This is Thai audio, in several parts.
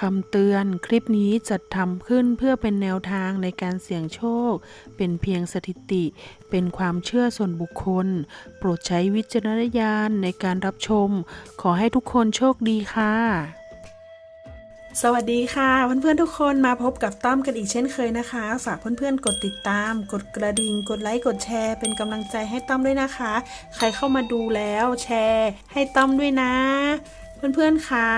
คำเตือนคลิปนี้จัดทำขึ้นเพื่อเป็นแนวทางในการเสี่ยงโชค เป็นเพียงสถิติ เป็นความเชื่อส่วนบุคคล โปรดใช้วิจารณญาณในการรับชม ขอให้ทุกคนโชคดีค่ะ สวัสดีค่ะเพื่อนๆทุกคนมาพบกับต้อมกันอีกเช่นเคยนะคะ ฝากเพื่อนๆกดติดตาม กดกระดิ่ง กดไลค์กดแชร์ เป็นกำลังใจให้ต้อมด้วยนะคะ ใครเข้ามาดูแล้วแชร์ ให้ต้อมด้วยนะ เพื่อนๆคะ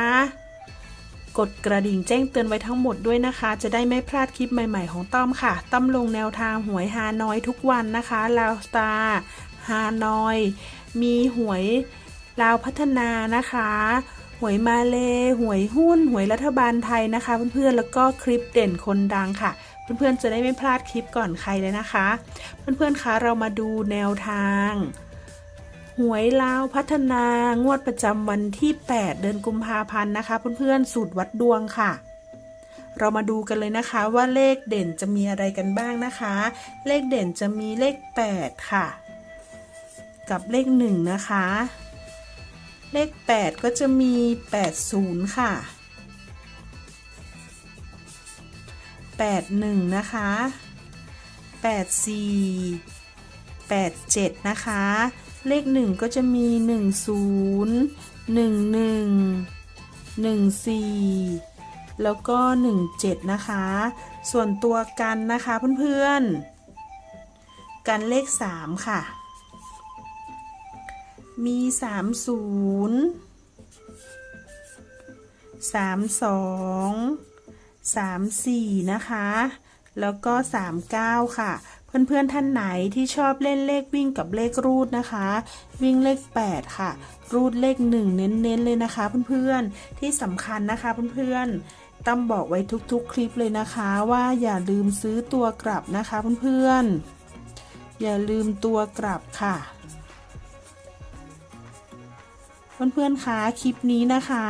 กดกระดิ่งแจ้งเตือนไว้ทั้งหมดด้วยนะคะ จะได้ไม่พลาดคลิปใหม่ๆของต้อมค่ะ ต้อมลงแนวทางหวยฮานอยทุกวันนะคะลาวสตาร์ฮานอย มีหวยลาวพัฒนานะคะหวยมาเล หวยหุ้น หวยรัฐบาลไทยนะคะ เพื่อนๆ แล้วก็คลิปเด่นคนดังค่ะ เพื่อนๆ จะได้ไม่พลาดคลิปก่อนใครเลยนะคะ เพื่อนๆ คะเรามาดูแนวทาง หวยลาวพัฒนางวดประจำวันที่ 8 เดือนกุมภาพันธ์นะคะ เพื่อนๆสูตรวัดดวงค่ะ เรามาดูกันเลยนะคะว่าเลขเด่นจะมีอะไรกันบ้างนะคะ เลขเด่นจะมีเลข 8 ค่ะ กับเลข 1 นะคะ เลข 8 ก็จะมี 80 ค่ะ 81 นะคะ 84 87 นะคะ เลข1ก็จะมี10 11 14แล้วก็17นะคะ ส่วนตัวกันนะคะเพื่อนๆ กันเลข3ค่ะ มี30 32 34นะคะ แล้วก็39ค่ะ เพื่อนๆท่านไหนที่ชอบเล่นเลขวิ่งกับเลขรูดนะคะ วิ่งเลข 8 ค่ะ รูดเลข 1 เน้นๆเลยนะคะ เพื่อนๆที่สำคัญนะคะเพื่อนๆตั้มบอกไว้ทุกๆ คลิปเลยนะคะ ว่าอย่าลืมซื้อตัวกลับนะคะเพื่อนๆอย่าลืมตัวกลับค่ะเพื่อนๆคะคลิปนี้นะคะ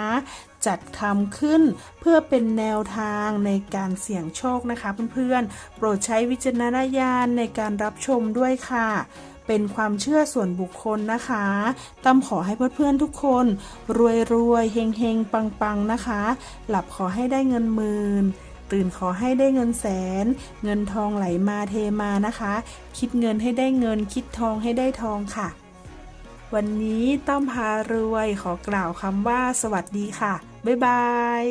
จัดทำขึ้น เพื่อเป็นแนวทางในการเสี่ยงโชคนะคะเพื่อนๆ โปรดใช้วิจารณญาณในการรับชมด้วยค่ะเป็นความเชื่อส่วนบุคคลนะคะ ตั้มขอให้เพื่อนๆทุกคน รวยรวยๆเฮงเฮงปังปังๆนะคะ หลับขอให้ได้เงินหมื่น ตื่นขอให้ได้เงินแสน เงินทองไหลมาเทมานะคะ คิดเงินให้ได้เงิน คิดทองให้ได้ทองค่ะ วันนี้ต้อมพารวยขอกล่าวคำว่าสวัสดีค่ะ บ๊ายบาย